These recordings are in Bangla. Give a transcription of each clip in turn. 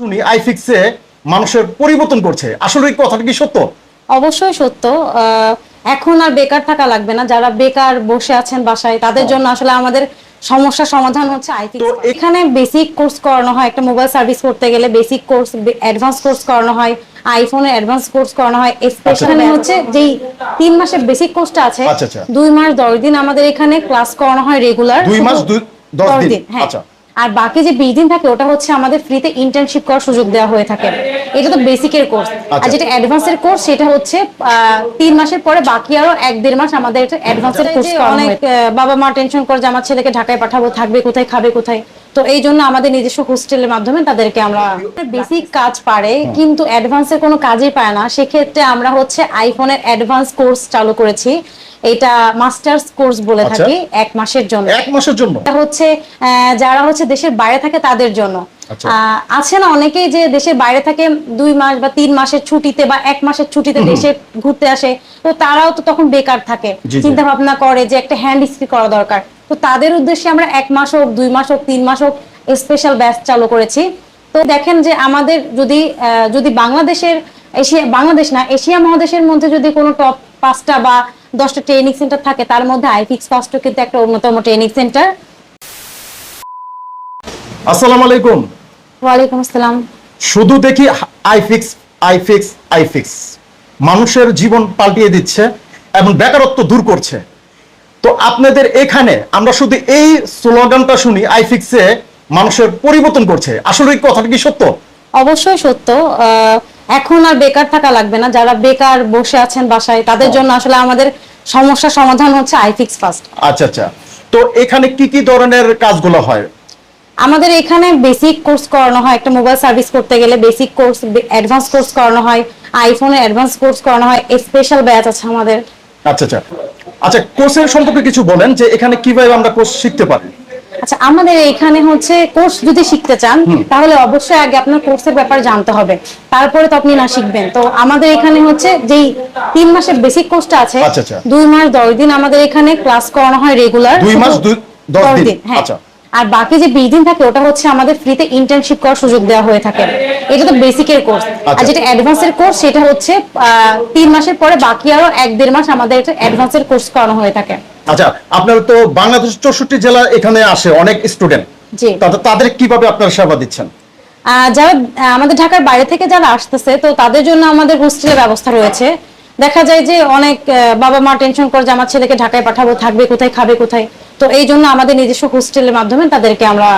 শুনি আইফিক্সে মানুষের পরিবর্তন করছে। আসলে এই কথাটা কি সত্য? অবশ্যই সত্য। এখন আর বেকার থাকা লাগবে না। যারা বেকার বসে আছেন বাসায় তাদের জন্য আসলে আমাদের সমস্যার সমাধান হচ্ছে আইটি তো এখানে বেসিক কোর্স করানো হয়। একটা মোবাইল সার্ভিস করতে গেলে বেসিক কোর্স অ্যাডভান্স কোর্স করানো হয়। আইফোনের অ্যাডভান্স কোর্স করানো হয়। স্পেশালি হচ্ছে যেই তিন মাসের বেসিক কোর্সটা আছে আচ্ছা, আচ্ছা। দুই মাস দশ দিন আমাদের এখানে ক্লাস করানো হয় রেগুলার দুই মাস দশ দিন? হ্যাঁ। আচ্ছা। আর বাকি যে বিশ দিন থাকে ওটা হচ্ছে আমাদের ফ্রিতে ইন্টার্নশিপ করার সুযোগ দেওয়া হয়ে থাকে। এটা তো বেসিকের কোর্স আর যেটা যেটা অ্যাডভান্সের কোর্স সেটা হচ্ছে আহ, তিন মাসের পরে বাকি আরও এক দেড় মাস আমাদের এটা অ্যাডভান্সের কোর্স অনেক আহ, বাবা মা টেনশন করে যে আমার ছেলেকে ঢাকায় পাঠাবো থাকবে কোথায় খাবে কোথায়। তো এই জন্য আমাদের নিজস্ব হোস্টেলের মাধ্যমে তাদেরকে আমরা বেসিক কাজ পারে কিন্তু অ্যাডভান্সের কোনো কাজই পায় না। সেক্ষেত্রে আমরা হচ্ছে আইফোনের অ্যাডভান্স কোর্স চালু করেছি। এটা মাস্টার্স কোর্স বলে আচ্ছা। থাকি এক মাসের জন্য। এক মাসের জন্য? এটা হচ্ছে যারা হচ্ছে দেশের বাইরে থাকে তাদের জন্য। আচ্ছা। আহ, আছে না অনেকেই যে দেশের বাইরে থাকে দুই মাস বা তিন মাসের ছুটিতে বা এক মাসের ছুটিতে দেশে ঘুরতে আসে তো তারাও তো তখন বেকার থাকে। চিন্তা ভাবনা করে যে একটা হ্যান্ড স্কিল করা দরকার। তো তাদের উদ্দেশ্যে আমরা এক মাস হোক দুই মাস হোক তিন মাস হোক স্পেশাল ব্যাচ চালু করেছি। তো দেখেন যে আমাদের যদি যদি বাংলাদেশের এশিয়া বাংলাদেশ না এশিয়া মহাদেশের মধ্যে যদি কোনো টপ পাঁচটা বা দশটা ট্রেনিং সেন্টার থাকে তার মধ্যে আইফিক্স ফার্স্টও কিন্তু একটা অন্যতম ট্রেনিং সেন্টার আসসালামু আলাইকুম। ওয়ালাইকুম আসসালাম। শুধু দেখি আইফিক্স আইফিক্স আইফিক্স। মানুষের জীবন পাল্টিয়ে দিচ্ছে এবং বেকারত্ব দূর করছে। তো আপনাদের এখানে আমরা শুধু এই স্লোগানটা শুনি আইফিক্সে মানুষের পরিবর্তন করছে। আসলে এই কথাটা কি সত্য? অবশ্যই সত্য। এখন আর বেকার থাকা লাগবে না। যারা বেকার বসে আছেন বাসায় তাদের জন্য আসলে আমাদের সমস্যার সমাধান হচ্ছে আইফিক্স ফার্স্ট। আচ্ছা আচ্ছা। তো এখানে কি কি ধরনের কাজগুলো হয়? আমাদের এখানে বেসিক কোর্স করানো হয়। একটা মোবাইল সার্ভিস করতে গেলে বেসিক কোর্স অ্যাডভান্স কোর্স করানো হয়। আইফোনের অ্যাডভান্স কোর্স করানো হয়। স্পেশাল ব্যাচ আছে আমাদের। আচ্ছা আচ্ছা। আচ্ছা কোর্সের সম্পর্কে কিছু বলেন যে এখানে কীভাবে আমরা কোর্স শিখতে পারি আচ্ছা আমাদের এখানে হচ্ছে কোর্স যদি শিখতে চান তাহলে অবশ্যই আগে আপনার কোর্সের ব্যাপারে জানতে হবে তারপরে তো আপনি না শিখবেন তো আমাদের এখানে হচ্ছে যেই তিন মাসের বেসিক কোর্সটা আছে আচ্ছা, আচ্ছা। দুই মাস দশ দিন আমাদের এখানে ক্লাস করানো হয় রেগুলার দুই মাস দশ দিন? হ্যাঁ আচ্ছা। আর বাকি যে বিশ দিন থাকে ওটা হচ্ছে আমাদের ফ্রিতে ইন্টার্নশিপ করার সুযোগ দেওয়া হয়ে থাকে। এটা তো বেসিকের কোর্স আর আচ্ছা। যেটা অ্যাডভান্সের কোর্স সেটা হচ্ছে তিন মাসের পরে বাকি আরও এক দেড় মাস আমাদের অ্যাডভান্সের কোর্স করানো হয়ে থাকে। আচ্ছা আপনার তো বাংলাদেশ চৌষট্টি জেলা এখানে আসে অনেক স্টুডেন্ট জি। তাদের কীভাবে আপনারা সেবা দিচ্ছেন? যারা আমাদের ঢাকার বাইরে থেকে যারা আসতেছে তো তাদের জন্য আমাদের হোস্টেলের ব্যবস্থা রয়েছে। দেখা যায় যে অনেক বাবা মা টেনশন করে যে আমার ছেলেকে ঢাকায় পাঠাবো থাকবে কোথায় খাবে কোথায়। তো এই জন্য আমাদের নিজস্ব হোস্টেলের মাধ্যমে তাদেরকে আমরা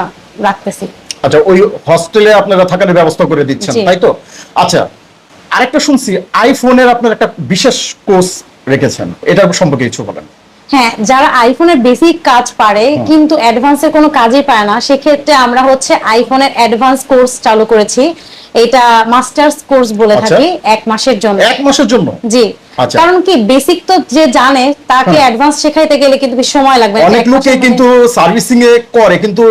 রাখতেছি। আচ্ছা ওই হস্টেলে আপনারা থাকার ব্যবস্থা করে দিচ্ছেন তাই তো? আচ্ছা আরেকটা শুনছি আইফোনের আপনার একটা বিশেষ কোর্স রেখেছেন এটার সম্পর্কে কিছু বলেন। হ্যাঁ যারা আইফোনের বেসিক কাজ পারে কিন্তু অ্যাডভান্সের কোনো কাজই পায় না সেক্ষেত্রে আমরা হচ্ছে আইফোনের অ্যাডভান্স কোর্স চালু করেছি। এটা মাস্টার্স কোর্স বলে আচ্ছা। থাকি এক মাসের জন্য। এক মাসের জন্য? জি। কারণ কি বেসিক তো যে জানে তাকে অ্যাডভান্স শেখাইতে গেলে কিন্তু বেশি সময় লাগবে। অনেক লোকে কিন্তু সার্ভিসিং এ করে কিন্তু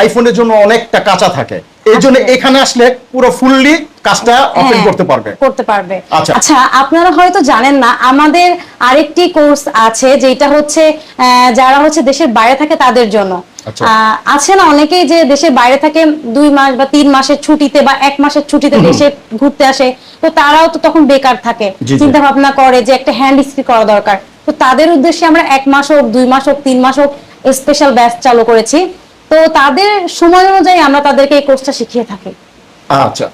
আইফোনের জন্য অনেকটা কাঁচা থাকে। এই জন্য এখানে আসলে পুরো ফুললি কাজটা ওপেন হ্যাঁ, করতে পারবে। করতে পারবে। আচ্ছা। আচ্ছা আপনারা হয়তো জানেন না আমাদের আরেকটি কোর্স আছে যেটা হচ্ছে যারা হচ্ছে দেশের বাইরে থাকে তাদের জন্য। আচ্ছা। আছে না অনেকেই যে দেশের বাইরে থাকে দুই মাস বা তিন মাসের ছুটিতে বা এক মাসের ছুটিতে দেশে ঘুরতে আসে তো তারাও তো তখন বেকার থাকে। চিন্তা ভাবনা করে যে একটা হ্যান্ড স্কিল করা দরকার। তো তাদের উদ্দেশ্যে আমরা এক মাস হোক দুই মাস হোক তিন মাস হোক স্পেশাল ব্যাচ চালু করেছি। তো তাদের সময় অনুযায়ী আমরা তাদেরকে এই কোর্সটা শিখিয়ে থাকি। আচ্ছা।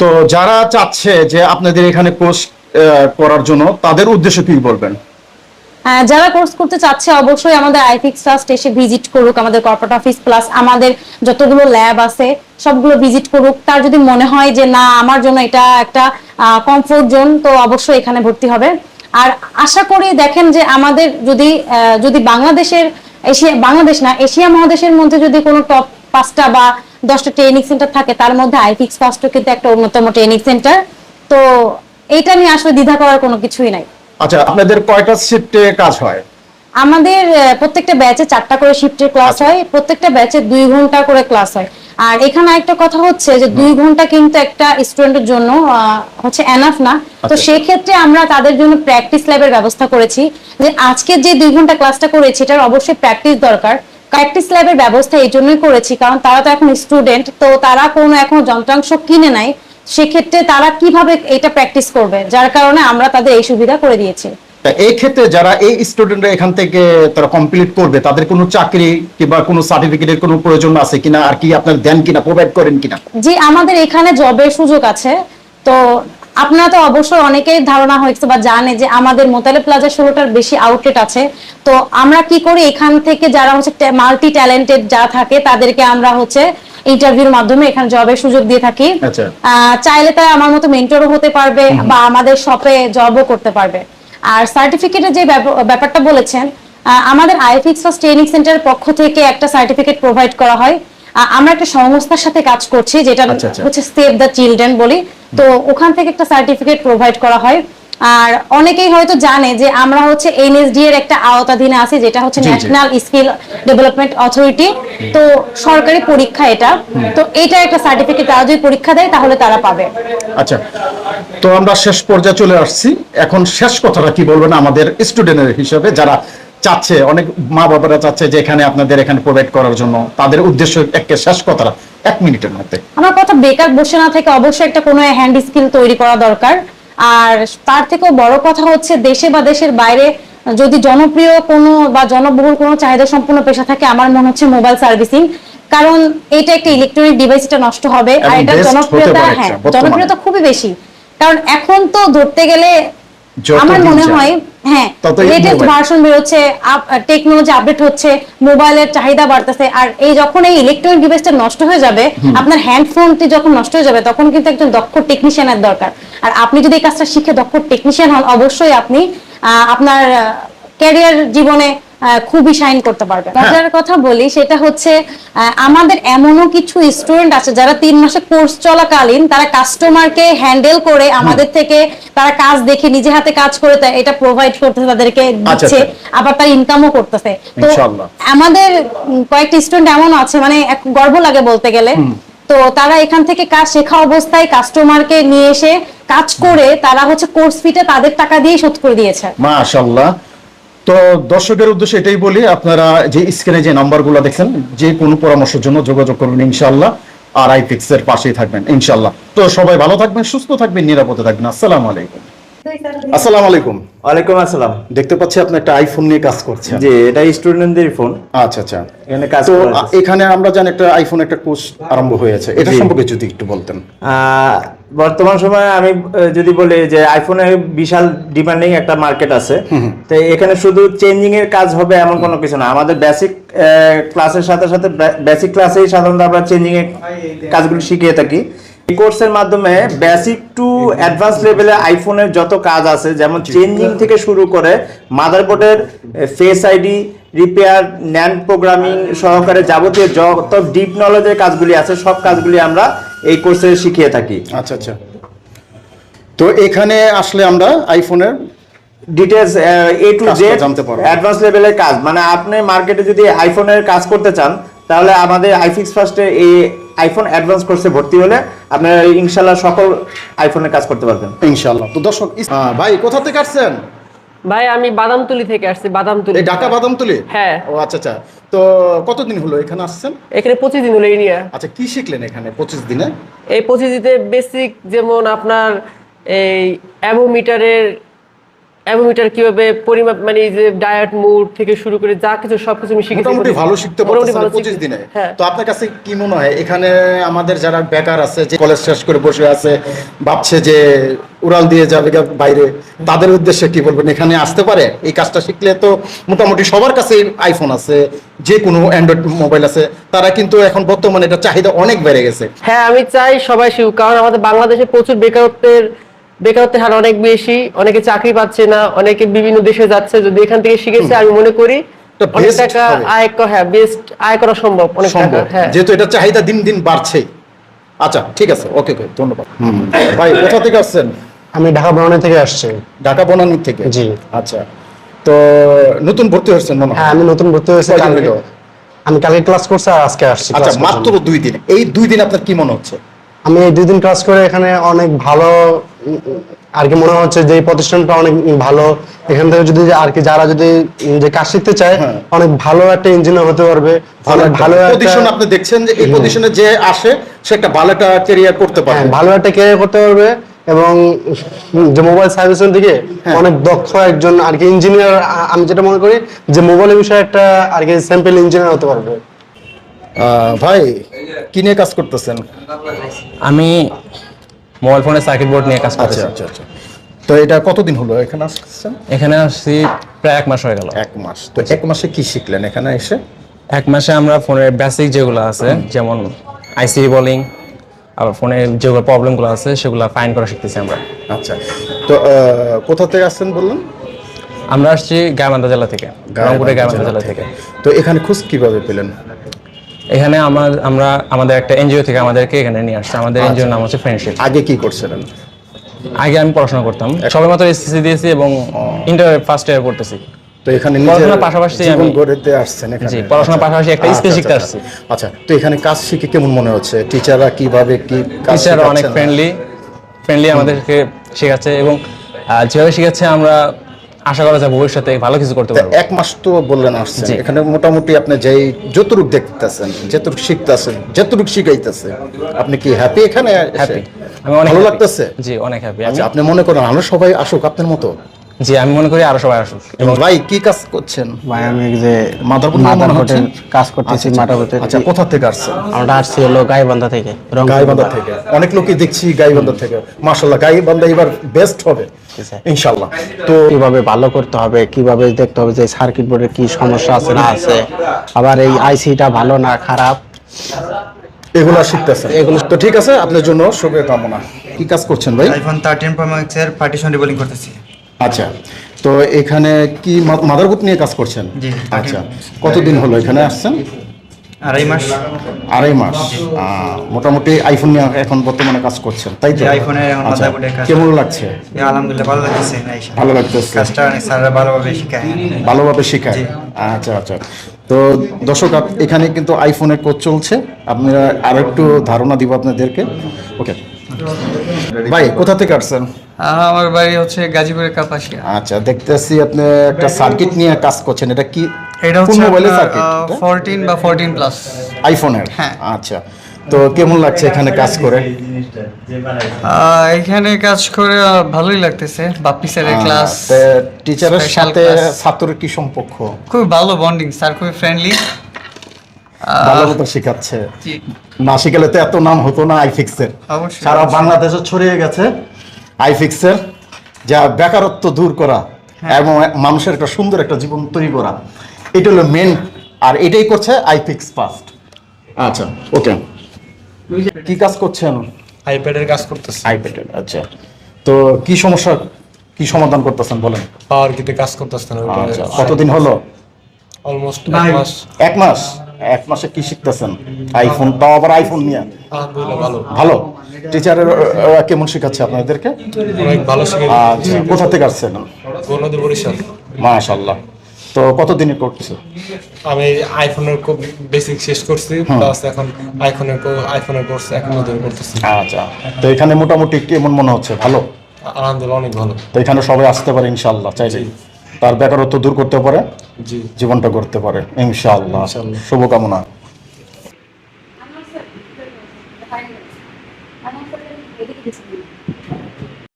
তো যারা চাচ্ছে যে আপনাদের এখানে কোর্স করার জন্য তাদের উদ্দেশ্যে কি বলবেন? যারা কোর্স করতে চাচ্ছে, অবশ্যই আমাদের আইফিক্স ট্রাস্ট এসে ভিজিট করুক আমাদের কর্পোরেট অফিস প্লাস আমাদের যতগুলো ল্যাব আছে, সবগুলো ভিজিট করুক। তার যদি মনে হয় যে, না, আমার জন্য এটা একটা কমফোর্ট জোন তো অবশ্যই এখানে ভর্তি হবে। আর আশা করি দেখেন যে, আমাদের যদি যদি বাংলাদেশের এশিয়া, বাংলাদেশ না, এশিয়া মহাদেশের মধ্যে যদি কোনো টপ পাঁচটা বা দশটা ট্রেনিং সেন্টার থাকে, তার মধ্যে আইফিক্স ফার্স্টও কিন্তু একটা অন্যতম ট্রেনিং সেন্টার তো এটা নিয়ে আসলে দ্বিধা করার কোনো কিছুই নাই। আচ্ছা আপনাদের কয়টা শিফটে কাজ হয়? আমাদের প্রত্যেকটা ব্যাচে চারটা করে শিফটের ক্লাস হয় প্রত্যেকটা ব্যাচে দুই ঘণ্টা করে ক্লাস হয়। আর এখানে একটা কথা হচ্ছে যে দুই ঘণ্টা কিন্তু একটা স্টুডেন্টের জন্য হচ্ছে এনাফ না। তো আচ্ছা। সেক্ষেত্রে আমরা তাদের জন্য প্র্যাকটিস ল্যাবের ব্যবস্থা করেছি যে আজকে যে দুই ঘণ্টা ক্লাসটা করেছি এটার অবশ্যই প্র্যাকটিস দরকার। প্র্যাকটিস ল্যাবের ব্যবস্থা এই জন্যই করেছি কারণ তারা তো এখন স্টুডেন্ট তো তারা কোনো এখন যন্ত্রাংশ কিনে নাই। সেক্ষেত্রে তারা কীভাবে এটা প্র্যাকটিস করবে? যার কারণে আমরা তাদের এই সুবিধা করে দিয়েছি। এই ক্ষেত্রে যারা এই স্টুডেন্টরা এখান থেকে তারা কমপ্লিট করবে তাদের কোনো চাকরি কিংবা কোনো সার্টিফিকেটের কোনো প্রয়োজন আছে কিনা? আর কি আপনার দেন কিনা প্রোভাইড করেন কিনা? জি আমাদের এখানে জবের সুযোগ আছে। তো আপনারা তো অবশ্যই অনেকেই ধারণা হয়েছে বা জানে যে আমাদের মোতালে প্লাজা ষোলোটার বেশি আউটলেট আছে। তো আমরা কি করি এখান থেকে যারা হচ্ছে মাল্টি ট্যালেন্টেড যা থাকে তাদেরকে আমরা হচ্ছে ইন্টারভিউর মাধ্যমে এখানে জবের সুযোগ দিয়ে থাকি। আচ্ছা। চাইলে তারা আমার মতো মেন্টরও হতে পারবে বা আমাদের শপে জবও করতে পারবে। আর সার্টিফিকেটের যে ব্যাপারটা বলেছেন আমাদের আইফিক্স ট্রেনিং সেন্টারের পক্ষ থেকে একটা সার্টিফিকেট প্রোভাইড করা হয়। আমরা একটা সংস্থার সাথে কাজ করছি যেটা আচ্ছা, আচ্ছা। হচ্ছে সেভ দ্য চিলড্রেন বলি। তো ওখান থেকে একটা সার্টিফিকেট প্রোভাইড করা হয়। আর অনেকেই হয়তো জানে যে আমরা হচ্ছে এনএসডি এর একটা আওতাধীনে আছি যেটা হচ্ছে। ন্যাশনাল স্কিল ডেভেলপমেন্ট অথরিটি তো সরকারি পরীক্ষা এটা। তো এটা একটা সার্টিফিকেট তারা যদি পরীক্ষা দেয় তাহলে তারা পাবে। আচ্ছা তো আমরা শেষ পর্যায়ে চলে আসছি। এখন শেষ কথাটা কি বলবেন আমাদের স্টুডেন্টের হিসেবে যারা চাচ্ছে অনেক মা বাবারা চাচ্ছে যে এখানে আপনাদের এখানে প্রোভাইড করার জন্য। তাদের উদ্দেশ্য একটা শেষ কথাটা এক মিনিটের মধ্যে। আমার কথা বেকার বসে না থেকে অবশ্যই একটা কোনো হ্যান্ড স্কিল তৈরি করা দরকার। আর তার থেকেও বড় কথা হচ্ছে দেশে বা দেশের বাইরে যদি জনপ্রিয় কোনো বা জনবহুল কোনো চাহিদা সম্পূর্ণ পেশা থাকে আমার মনে হচ্ছে মোবাইল সার্ভিসিং কারণ এটা একটা ইলেকট্রনিক ডিভাইস এটা নষ্ট হবে। আর এটা জনপ্রিয়তা হ্যাঁ জনপ্রিয়তা খুবই বেশি। কারণ এখন তো ধরতে গেলে আমার মনে হয় হ্যাঁ লেটেস্ট ভার্সন বেরোচ্ছে টেকনোলজি আপডেট হচ্ছে মোবাইলের চাহিদা বাড়তেছে আর এই যখন এই ইলেকট্রনিক ডিভাইসটা নষ্ট হয়ে যাবে আপনার হ্যান্ড ফোনটি যখন নষ্ট হয়ে যাবে তখন কিন্তু একজন দক্ষ টেকনিশিয়ানের দরকার। আর আপনি যদি এই কাজটা শিখে দক্ষ টেকনিশিয়ান হন অবশ্যই আপনি আহ, আপনার ক্যারিয়ার জীবনে খুবই শাইন করতে পারবে। হ্যাঁ। মজার কথা বলি সেটা হচ্ছে আমাদের এমনও কিছু স্টুডেন্ট আছে যারা তিন মাসে কোর্স চলাকালীন তারা কাস্টমারকে হ্যান্ডেল করে আমাদের থেকে তারা কাজ দেখে নিজে হাতে কাজ করে এটা প্রোভাইড করতেছে তাদেরকে দিচ্ছে আচ্ছা। আবার তার ইনকামও করতেছে। তো আমাদের কয়েকটি স্টুডেন্ট এমন আছে মানে এক গর্ব লাগে বলতে গেলে। তো তারা এখান থেকে কাজ শেখা অবস্থায় কাস্টমারকে নিয়ে এসে কাজ করে তারা হচ্ছে কোর্স ফিটা তাদের টাকা দিয়ে শোধ করে দিয়েছে। মাশাল্লাহ তো দর্শকের উদ্দেশ্যে এটাই বলি আপনারা যে স্ক্রিনে যে নাম্বারগুলো দেখছেন যে কোনো পরামর্শের জন্য যোগাযোগ করবেন ইনশাল্লাহ আর আইফিক্স এর পাশেই থাকবেন ইনশাল্লাহ তো সবাই ভালো থাকবেন সুস্থ থাকবেন নিরাপদে থাকবেন। আসসালামু আলাইকুম। আসসালামু আলাইকুম। ওয়ালাইকুম আসসালাম। দেখতে পাচ্ছি আপনি একটা আইফোন নিয়ে কাজ করছেন। জি এটা স্টুডেন্টদের ফোন আচ্ছা আচ্ছা। এখানে কাজ তো এখানে আমরা জানি একটা আইফোন একটা কোর্স আরম্ভ হয়েছে। এটা সম্পর্কে যদি একটু বলতেন। আহ, বর্তমান সময়ে আমি যদি বলি যে আইফোনের বিশাল ডিমান্ডিং একটা মার্কেট আছে। তো এখানে শুধু চেঞ্জিং এর কাজ হবে এমন কোনো কিছু না। আমাদের বেসিক ক্লাসের সাথে সাথে বেসিক ক্লাসেই সাধারণত আমরা চেঞ্জিং এর কাজগুলো শিখিয়ে থাকি। এই কোর্সের মাধ্যমে বেসিক টু অ্যাডভান্স লেভেলে আইফোনের যত কাজ আছে যেমন চেঞ্জিং থেকে শুরু করে মাদারবোর্ডের face ID repair NAND programming সহকারে যাবতীয় যত ডিপ নলেজের কাজগুলি আছে সব কাজগুলি আমরা এই কোর্সে শিখিয়ে থাকি। আচ্ছা আচ্ছা। তো এখানে আসলে আমরা আইফোনের ডিটেলস এ টু জেড জানতে পারব। অ্যাডভান্স লেভেলের কাজ। মানে আপনি মার্কেটে যদি আইফোনের কাজ করতে চান তাহলে আমাদের আইফিক্স ফার্স্টে এই আইফোন অ্যাডভান্স কোর্সে ভর্তি হলে আপনারা ইনশাল্লাহ সকল আইফোনের কাজ করতে পারবেন। ইনশাল্লাহ তো দর্শক ভাই কোথা থেকে আসছেন? ভাই আমি বাদামতুলি থেকে আসছি বাদামতুলি। এই ঢাকা বাদামতুলি? হ্যাঁ। ও আচ্ছা আচ্ছা। তো কতদিন হলো এখানে আসছেন? এখানে পঁচিশ দিন হলো এই নিয়ে। আচ্ছা কি শিখলেন এখানে পঁচিশ দিনে? এই পঁচিশ দিতে বেসিক যেমন আপনার এই অ্যাভোমিটারের অ্যাভোমিটার কীভাবে পরিমাপ মানে এই যে ডায়েট মুড থেকে শুরু করে যা কিছু সবকিছু আমি শিখেছি মোটামুটি ভালো শিখতে পঁচিশ শিখেছি। দিনে। হ্যাঁ। তো আপনার কাছে কি মনে হয়? এখানে আমাদের যারা বেকার আছে যে কলেজ শেষ করে বসে আছে ভাবছে যে উড়াল দিয়ে যাবে বাইরে তাদের উদ্দেশ্যে কি বলবেন? এখানে আসতে পারে? এই কাজটা শিখলে তো মোটামুটি সবার কাছে আইফোন আছে যে কোনো অ্যান্ড্রয়েড মোবাইল আছে তারা কিন্তু এখন বর্তমানে এটা চাহিদা অনেক বেড়ে গেছে। হ্যাঁ আমি চাই সবাই শিখুক কারণ আমাদের বাংলাদেশে প্রচুর বেকারত্বের বেকারত্বের হার অনেক বেশি অনেকে চাকরি পাচ্ছে না অনেকে বিভিন্ন দেশে যাচ্ছে যদি এখান থেকে শিখেছে আমি মনে করি এটা অনেক টাকা আয় হ্যাঁ বেস্ট আয় করা সম্ভব অনেক টাকা সম্ভব। হ্যাঁ। যেহেতু এটা চাহিদা দিন দিন বাড়ছেই আচ্ছা ঠিক আছে ওকে ওকে ধন্যবাদ। ভাই কোথা থেকে আসছেন? আমি ঢাকা থেকে আসছি। ঢাকা বনানী থেকে? জি। আচ্ছা। তো নতুন ভর্তি হয়েছেন মনে হ্যাঁ? আমি নতুন ভর্তি হয়েছি কালকে। আমি কালকে ক্লাস করছি আর আজকে আসছি আচ্ছা মাত্র দুই দিন। এই দুই দিন আপনার কি মনে হচ্ছে? আমি এই দুই দিন ক্লাস করে এখানে অনেক ভালো আর কি মনে হচ্ছে যে প্রতিষ্ঠানটা অনেক ভালো। এখান থেকে যদি আর কি যারা যদি যে কাজ শিখতে চায় হ্যাঁ। অনেক ভালো একটা ইঞ্জিনিয়ার হতে পারবে অনেক ভালো। একটা পজিশন আপনি দেখছেন যে এই পজিশনে যে আসে সে একটা ভালো একটা ক্যারিয়ার করতে পারে হ্যাঁ, ভালো একটা ক্যারিয়ার করতে পারবে এবং যে মোবাইল সার্ভিসের দিকে হ্যাঁ। অনেক দক্ষ একজন আর কি ইঞ্জিনিয়ার আমি যেটা মনে করি যে মোবাইলের বিষয়ে একটা আর কি স্যাম্পল ইঞ্জিনিয়ার হতে পারবে। আহ, ভাই কি নিয়ে কাজ করতেছেন? আমি মোবাইল ফোনের সার্কিট বোর্ড নিয়ে কাজ আচ্ছা করছি। আচ্ছা আচ্ছা। তো এটা কতদিন হলো এখানে আসছেন? এখানে আসছি প্রায় এক মাস হয়ে গেল। এক মাস। তো এক মাসে কি শিখলেন এখানে এসে? এক মাসে আমরা ফোনের বেসিক যেগুলো আছে যেমন আইসি বোলিং আবার ফোনের যেগুলো প্রবলেমগুলো আছে সেগুলো ফাইন করা শিখতেছি আমরা। আচ্ছা। তো কোথা থেকে আসছেন বললেন? আমরা আসছি গাইবান্ধা জেলা থেকে রংপুরের গাইবান্ধা জেলা থেকে। তো এখানে খোঁজ কীভাবে পেলেন? এখানে আমার আমরা আমাদের একটা এনজিও থেকে আমাদেরকে এখানে নিয়ে আসছে। আমাদের এনজিওর নাম হচ্ছে ফ্রেন্ডশিপ আগে কি করছিলেন? আগে আমি পড়াশোনা করতাম। সবে মাত্র এসএসসি দিয়েছি এবং ইন্টার ফার্স্ট ইয়ার পড়তেছি তো এখানে পড়াশোনার পাশাপাশি আমি- গড়তে আসছেন এখানে। জি, পড়াশোনার পাশাপাশি একটা আচ্ছা, শিখতে আচ্ছা, আসছি। আচ্ছা। তো এখানে কাজ শিখে কেমন মনে হচ্ছে? টিচাররা কীভাবে কি কাজ টিচার অনেক ফ্রেন্ডলি ফ্রেন্ডলি আমাদেরকে শেখাচ্ছে এবং যেভাবে শেখাচ্ছে আমরা আশা করা যায় ভবিষ্যতে ভালো কিছু করতে পারব। এক মাস তো বললেন আসছেন। জি। এখানে মোটামুটি আপনি যেই যতটুক দেখতেছেন যতটুক শিখতেছেন যতটুক শিখাইতেছে আপনি কি হ্যাপি এখানে হ্যাপি আমি অনেক ভালো লাগতেছে? জি অনেক হ্যাপি আচ্ছা আপনি? মনে করেন আমরা সবাই আসুক আপনার মতো? জি আমি মনে করি আরও সবাই আসুক। এবং ভাই কি কাজ করছেন? ভাই আমি যে নিয়ে মনে কাজ করতেছি আচ্ছা, মাটাবোটের আচ্ছা কোথা থেকে আসছেন? আমরা আসছি হলো গাইবান্ধা থেকে গাইবান্ধা থেকে। অনেক লোকই দেখছি গাইবান্ধা থেকে। মাশাল্লাহ গাইবান্ধা এবার বেস্ট হবে। ইনশাল্লাহ তো কীভাবে ভালো করতে হবে কীভাবে দেখতে হবে যে সার্কিট বোর্ডের কি সমস্যা আছে না আছে? আবার এই আইসিটা ভালো না খারাপ? এগুলো শিখতেছেন। এগুলো তো ঠিক আছে আপনার জন্য শুভকামনা কি কাজ করছেন ভাই? আইফোন থার্টিন প্রো ম্যাক্সের পার্টিশন রিবোলিং করতেছি। আচ্ছা তো এখানে কি মাদারবোর্ড নিয়ে কাজ করছেন? জি, আচ্ছা কতদিন হলো এখানে আসছেন? আড়াই মাস? আড়াই মাস? মোটামুটি আইফোন নিয়ে এখন বর্তমানে কাজ করছেন তাই তো? iPhone-এর এখন আচ্ছা কাজ। কেমন লাগছে? আলহামদুলিল্লাহ ভালো আইসা ভালো লাগতেছে। কাজটা অনেক স্যাররা ভালোভাবে শেখায়। ভালোভাবে শেখায়? আচ্ছা আচ্ছা। তো দর্শক আপ- এখানে কিন্তু আইফোনের কোচ চলছে। আপনারা আরও একটু ধারণা দিব আপনাদেরকে। ওকে ভাই কোথা থেকে আসছেন? আমার বাড়ি হচ্ছে গাজীপুরের কাপাসিয়া। আচ্ছা দেখতেছি আপনি একটা সার্কিট নিয়ে কাজ করছেন। এটা কি এটা হচ্ছে মোবাইলের সার্কিট ফোরটিন বা ফোরটিন প্লাস আইফোনের হ্যাঁ। আচ্ছা। তো কেমন লাগছে এখানে কাজ করে? এখানে কাজ করে ভালোই লাগতেছে। বাপ্পি স্যারের ক্লাস টিচারের সাথে ছাত্রের কি সম্পর্ক? খুব ভালো বন্ডিং স্যার খুবই ফ্রেন্ডলি ভালো মতো শেখাচ্ছে। না শিখালে তো এত নাম হতো না আইফিক্সের সারা বাংলাদেশে ছড়িয়ে গেছে আইফিক্সের যা বেকারত্ব দূর করা হ্যাঁ। এবং মানুষের একটা সুন্দর একটা জীবন তৈরি করা। এটা হলো মেন আর এটাই করছে আই ফিক্স ফার্স্ট আচ্ছা ওকে কি কাজ করছেন আইপ্যাডের কাজ করতেছি। আইপ্যাডের আচ্ছা। তো কি সমস্যা কি সমাধান করতেছেন বলেন? পাওয়ার কিতে কাজ করতেছেন আচ্ছা কতদিন হলো? অলমোস্ট এক মাস। এক মাস? এক মাসে কি শিখতেছেন? আইফোন তাও আবার আইফোন নিয়ে? ভালো। ভালো। টিচারের কেমন শেখাচ্ছে আপনাদেরকে? অনেক ভালো শিখে আচ্ছা কোথা থেকে আসছেন? বরিশাল। মাশাল্লাহ তো কতদিনে করতেছে আমি আইফোনের খুব বেসিক শেষ করছি প্লাস এখন আইফোনের আইফোনের কোর্স এখন ধরে করতেছি। আচ্ছা। তো এখানে মোটামুটি কেমন মনে হচ্ছে? ভালো? আলহামদুলিল্লাহ অনেক ভালো। তো এখানে সবাই আসতে পারে ইনশাল্লাহ চাইলে। তার বেকারত্ব দূর করতে পারে জি। জীবনটা করতে পারে ইনশাল্লাহ শুভকামনা।